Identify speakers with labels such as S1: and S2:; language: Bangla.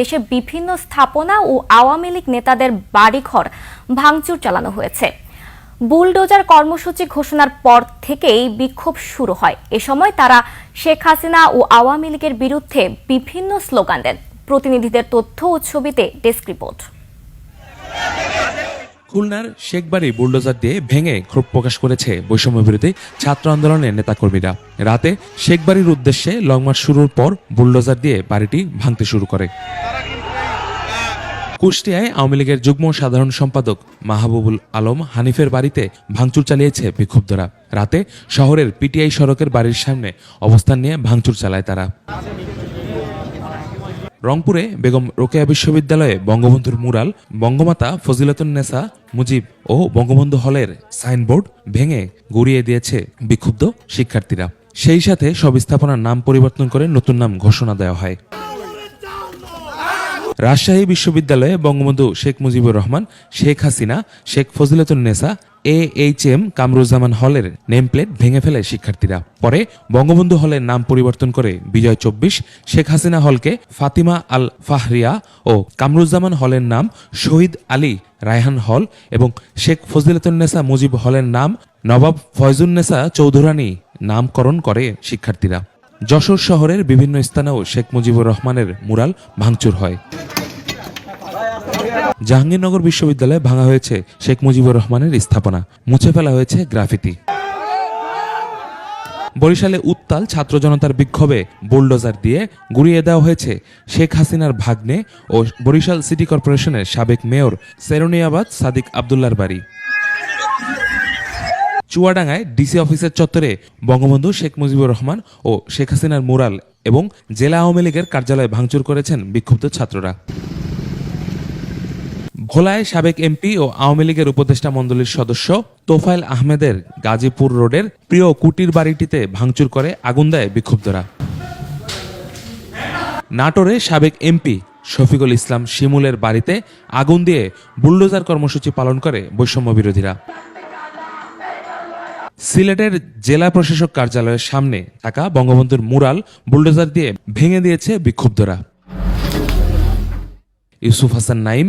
S1: দেশে বিভিন্ন স্থাপনা ও আওয়ামী লীগ নেতাদের বাড়িঘর ভাঙচুর চালানো হয়েছে। বুলডোজার কর্মসূচি ঘোষণার পর থেকেই বিক্ষোভ শুরু হয়। এ সময় তারা শেখ হাসিনা ও আওয়ামী লীগের বিরুদ্ধে বিভিন্ন স্লোগান দেন। প্রতিনিধিদের তথ্য ও ছবিতে ডেস্ক রিপোর্ট।
S2: খুলনার শেখবাড়ি বুলডোজার দিয়ে ভেঙে ক্ষোভ প্রকাশ করেছে বৈষম্য বিরোধী ছাত্র আন্দোলনের নেতাকর্মীরা। রাতে শেখবাড়ির উদ্দেশ্যে লং মার্চ শুরুর পর বুলডোজার দিয়ে বাড়িটি ভাঙতে শুরু করে। কুষ্টিয়ায় আওয়ামী লীগের যুগ্ম সাধারণ সম্পাদক মাহবুবুল আলম হানিফের বাড়িতে ভাঙচুর চালিয়েছে বিক্ষুব্ধরা। রাতে শহরের পিটিআই সড়কের বাড়ির সামনে অবস্থান নিয়ে ভাঙচুর চালায় তারা। রংপুরে বেগম রোকেয়া বিশ্ববিদ্যালয়ে বঙ্গবন্ধুর মুরাল, বঙ্গমাতা ফজিলাতুন্নেসা মুজিব ও বঙ্গবন্ধু হলের সাইনবোর্ড ভেঙে গড়িয়ে দিয়েছে বিক্ষুব্ধ শিক্ষার্থীরা। সেই সাথে সব স্থাপনার নাম পরিবর্তন করে নতুন নাম ঘোষণা দেওয়া হয়। রাজশাহী বিশ্ববিদ্যালয়ে Bangabandhu Sheikh Mujibur Rahman, Sheikh Hasina, Sheikh Fazilatunnesa A H M Kamruzzaman হলের নেম প্লেট ভেঙে ফেলে শিক্ষার্থীরা। পরে বঙ্গবন্ধু হলের নাম পরিবর্তন করে বিজয় চব্বিশ, শেখ হাসিনা হলকে ফাতিমা আল ফাহরিয়া ও কামরুজ্জামান হলের নাম শহীদ আলী রায়হান হল এবং শেখ ফজিলাতুন্নেসা মুজিব হলের নাম নবাব ফয়জুন্নেসা চৌধুরানী নামকরণ করে শিক্ষার্থীরা। যশোর শহরের বিভিন্ন স্থানেও শেখ মুজিবুর রহমানের মুরাল ভাঙচুর হয়। জাহাঙ্গীরনগর বিশ্ববিদ্যালয়ে ভাঙা হয়েছে শেখ মুজিবুর রহমানের স্থাপনা। মুছে ফেলা হয়েছে গ্রাফিতি। বরিশালে উত্তাল ছাত্র জনতার বিক্ষোভে বুলডোজার দিয়ে গুড়িয়ে দেওয়া হয়েছে শেখ হাসিনার ভাগ্নে ও বরিশাল সিটি কর্পোরেশনের সাবেক মেয়র সেরুনিয়াবাদ সাদিক আবদুল্লার বাড়ি। চুয়াডাঙ্গায় ডিসি অফিসের চত্বরে বঙ্গবন্ধু শেখ মুজিবুর রহমান ও শেখ হাসিনার মুরাল এবং জেলা আওয়ামী লীগের কার্যালয় ভাঙচুর করেছেন বিক্ষুব্ধ ছাত্ররা। ভোলায় সাবেক এমপি ও আওয়ামী লীগের উপদেষ্টা মণ্ডলীর সদস্য তোফায়েল আহমেদের গাজীপুর রোডের প্রিয় কুটির বাড়িটিতে ভাঙচুর করে আগুন দেয় বিক্ষুব্ধরা। নাটোরে সাবেক এমপি শফিকুল ইসলাম শিমুলের বাড়িতে আগুন দিয়ে বুলডোজার কর্মসূচি পালন করে বৈষম্য বিরোধীরা। সিলেটের জেলা প্রশাসক কার্যালয়ের সামনে থাকা বঙ্গবন্ধুর মুরাল বুলডোজার দিয়ে ভেঙে দিয়েছে বিক্ষুব্ধরা। Yusuf Hasan Naim